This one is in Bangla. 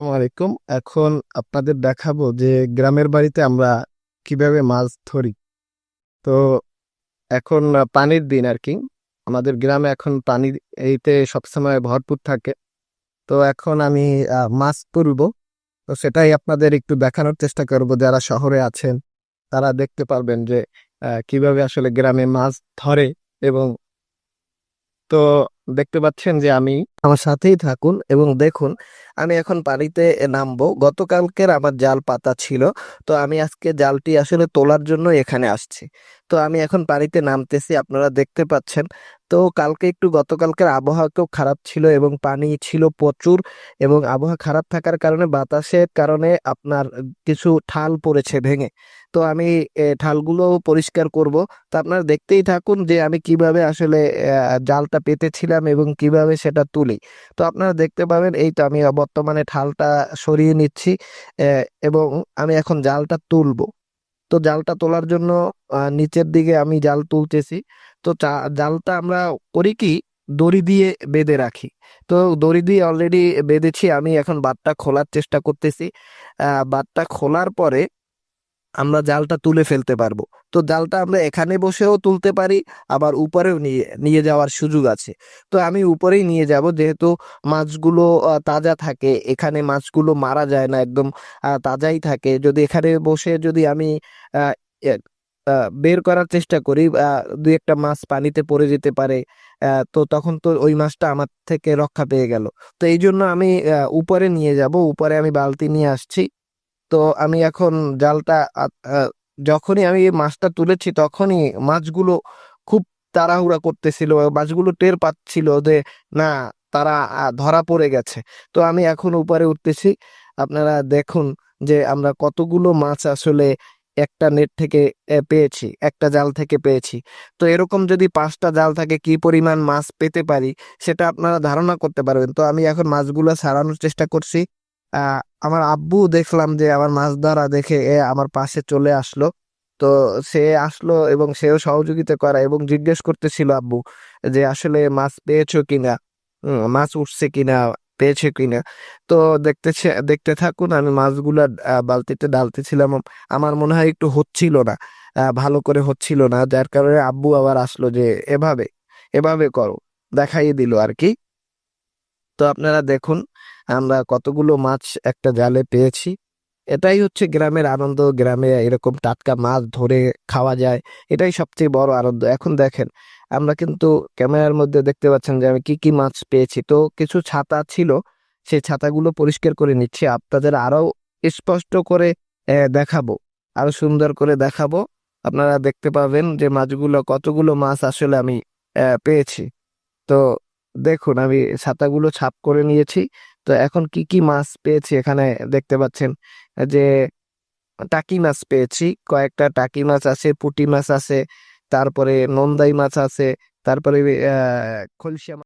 আলাইকুম। এখন আপনাদের দেখাবো যে গ্রামের বাড়িতে আমরা কীভাবে মাছ ধরি। তো এখন পানির দিন আর কি আমাদের গ্রামে এখন পানি এইতে সবসময় ভরপুর থাকে। তো এখন আমি মাছ তুলবো তো সেটাই আপনাদের একটু দেখানোর চেষ্টা করব। যারা শহরে আছেন, তারা দেখতে পারবেন যে কীভাবে আসলে গ্রামে মাছ ধরে এবং তো দেখতে পাচ্ছেন যে আমি আমার সাথেই থাকুন এবং দেখুন, আমি এখন পানিতে নামবো। গতকালকের আমার জাল পাতা ছিল, তো আমি আজকে জালটি আসলে তোলার জন্য এখানে আসছি। তো আমি এখন পানিতে নামতেছি, আপনারা দেখতে পাচ্ছেন। তো কালকে একটু গতকালকের আবহাওয়াকেও খারাপ ছিল এবং পানি ছিল প্রচুর এবং আবহাওয়া খারাপ থাকার কারণে বাতাসের কারণে আপনার কিছু ঠাল পড়েছে ভেঙে। তো আমি ঠালগুলো পরিষ্কার করব। তো আপনারা দেখতেই থাকুন যে আমি কীভাবে আসলে জালটা পেতেছিলাম এবং কীভাবে সেটা তুলি তো আপনারা দেখতে পাবেন এই তো আমি বর্তমানে ঠালটা সরিয়ে নিচ্ছি এবং আমি এখন জালটা তুলবো। তো জালটা তোলার জন্য নিচের দিকে আমি জাল তুলতেছি। তো জালটা আমরা করি কি? দড়ি দিয়ে বেঁধে রাখি। তো দড়ি দিয়ে অলরেডি বেঁধেছি, আমি এখন বাটটা খোলার চেষ্টা করতেছি। বাটটা খোলার পরে আমরা জালটা তুলে ফেলতে পারব। তো জালটা আমরা এখানে বসেও তুলতে পারি, আবার উপরেও নিয়ে নিয়ে যাওয়ার সুযোগ আছে। তো আমি উপরেই নিয়ে যাব, যেহেতু মাছগুলো তাজা থাকে, এখানে মাছগুলো মারা যায় না একদম তাজাই থাকে। যদি এখানে বসে যদি আমি বের করার চেষ্টা করি দুই একটা মাছ পানিতে পড়ে যেতে পারে তো তখন তো ওই মাছটা আমার থেকে রক্ষা পেয়ে গেল। তো এই জন্য আমি উপরে নিয়ে যাব, উপরে আমি বালতি নিয়ে আসছি। তো আমি এখন জালটা যখনই আমি মাছটা তুলেছি তখনই মাছগুলো খুব তাড়াহুড়া করতেছিল, মাছগুলো টের পাচ্ছিল যে না, তারা ধরা পড়ে গেছে। তো আমি এখন উপরে উঠতেছি। আপনারা দেখুন যে আমরা কতগুলো মাছ আসলে একটা নেট থেকে পেয়েছি, একটা জাল থেকে পেয়েছি। তো এরকম যদি পাঁচটা জাল থাকে, কি পরিমাণ মাছ পেতে পারি, সেটা আপনারা ধারণা করতে পারবেন। তো আমি এখন মাছগুলো ছাড়ানোর চেষ্টা করছি। আমার আব্বু দেখলাম যে আমার মাছ ধরা দেখে এ আমার পাশে চলে আসলো। তো সে আসলো এবং সেও সহযোগিতা করা এবং জিজ্ঞেস করতেছিল আব্বু যে, আসলে মাছ পেয়েছ কিনা? মাছ উঠছে কিনা? পেয়েছে কিনা? তো দেখতেছে, দেখতে থাকুন, আমি মাছগুলা বালতিতে ডালতেছিলাম। আমার মনে হয় একটু হচ্ছিল না ভালো করে হচ্ছিল না, যার কারণে আব্বু আবার আসলো যে, এভাবে এভাবে করো। দেখাইয়ে দিল আর কি। তো আপনারা দেখুন আমরা কতগুলো মাছ একটা জালে পেয়েছি। এটাই হচ্ছে গ্রামের আনন্দ, গ্রামে এরকম টাটকা মাছ ধরে খাওয়া যায়। এটাই সবচেয়ে বড় আনন্দ। এখন দেখেন, আমরা কিন্তু ক্যামেরার মধ্যে দেখতে পাচ্ছেন যে আমি কি কি মাছ পেয়েছি। তো কিছু ছাতা ছিল, সেই ছাতাগুলো পরিষ্কার করে নিচ্ছি। আপনাদের আরও স্পষ্ট করে দেখাবো। আরও সুন্দর করে দেখাবো। আপনারা দেখতে পাবেন যে মাছগুলো, কতগুলো মাছ আসলে আমি পেয়েছি। তো দেখুন, আমি ছাতাগুলো ছাপ করে নিয়েছি। তো এখন কি কি মাছ পেয়েছি এখানে দেখতে পাচ্ছেন? যে টাকি মাছ পেয়েছি, কয়েকটা টাকি মাছ আছে, পুটি মাছ আছে, তারপরে নন্দাই মাছ আছে, তারপরে খলসিয়া